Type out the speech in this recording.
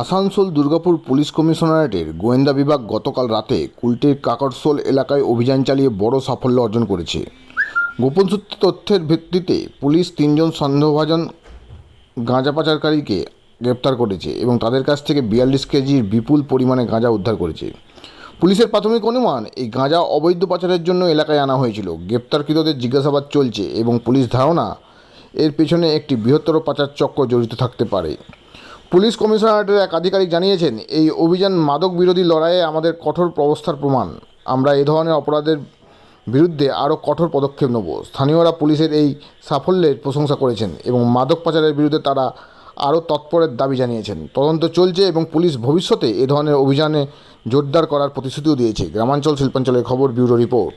Asansol Durgapur police কমিশনারেটের গোয়েন্দা বিভাগ গতকাল রাতে কুলটির কাকরসোল এলাকায় অভিযান চালিয়ে বড় সাফল্য অর্জন করেছে। গোপন সূত্রে তথ্যের ভিত্তিতে পুলিশ তিনজন সন্দেহভাজন গাঁজা পাচারকারীকে গ্রেপ্তার করেছে এবং তাদের কাছ থেকে বিয়াল্লিশ কেজির বিপুল পরিমাণে গাঁজা উদ্ধার করেছে। পুলিশের প্রাথমিক অনুমান, এই গাঁজা অবৈধ পাচারের জন্য এলাকায় আনা হয়েছিল। গ্রেপ্তারকৃতদের জিজ্ঞাসাবাদ চলছে এবং পুলিশ ধারণা, এর পেছনে একটি বৃহত্তর পাচার চক্র জড়িত থাকতে পারে। পুলিশ কমিশনারেটের এক আধিকারিক জানিয়েছেন, এই অভিযান মাদক বিরোধী লড়াইয়ে আমাদের কঠোর অবস্থার প্রমাণ। আমরা এই ধরনের অপরাধের বিরুদ্ধে আরও কঠোর পদক্ষেপ নেব। স্থানীয়রা পুলিশের এই সাফল্যের প্রশংসা করেছেন এবং মাদক পাচারের বিরুদ্ধে তারা আরও তৎপরের দাবি জানিয়েছেন। তদন্ত চলছে এবং পুলিশ ভবিষ্যতে এ ধরনের অভিযানে জোরদার করার প্রতিশ্রুতিও দিয়েছে। গ্রামাঞ্চল শিল্পাঞ্চলের খবর, ব্যুরো রিপোর্ট।